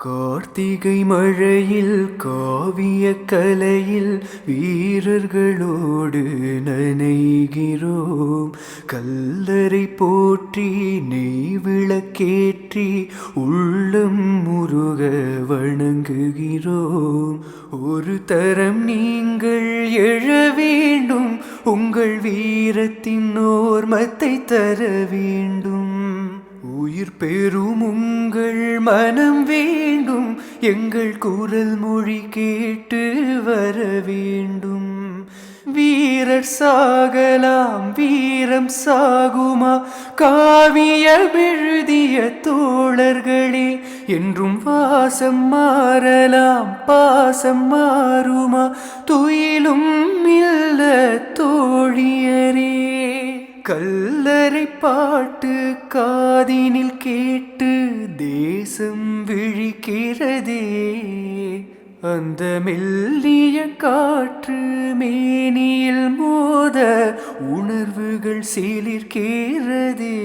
கார்த்திகை மழையில் காவிய கலையில் வீரர்களோடு நனைகிறோம். கல்லறை போற்றி நெய் விளக்கேற்றி உள்ளம் முருக வணங்குகிறோம். ஒரு தரம் நீங்கள் எழ வேண்டும் உங்கள் வீரத்தின் ஓர்மத்தை தர வேண்டும். உயிர் பெறும் உங்கள் மனம் வேண்டும். எங்கள் குரல் மொழி கேட்டு வர வேண்டும். வீரர் சாகலாம் வீரம் சாகுமா? காவிய விழுதிய தோழர்களே என்றும் வாசம் மாறலாம் பாசம் மாறுமா? துயிலும் இல்ல தோ கல்லறை பாட்டு காதினில் கேட்டு தேசம் விழிக்கிறதே. அந்த மெல்லிய காற்று மேனியில் மோத உணர்வுகள் சிலிர்க்கிறதே.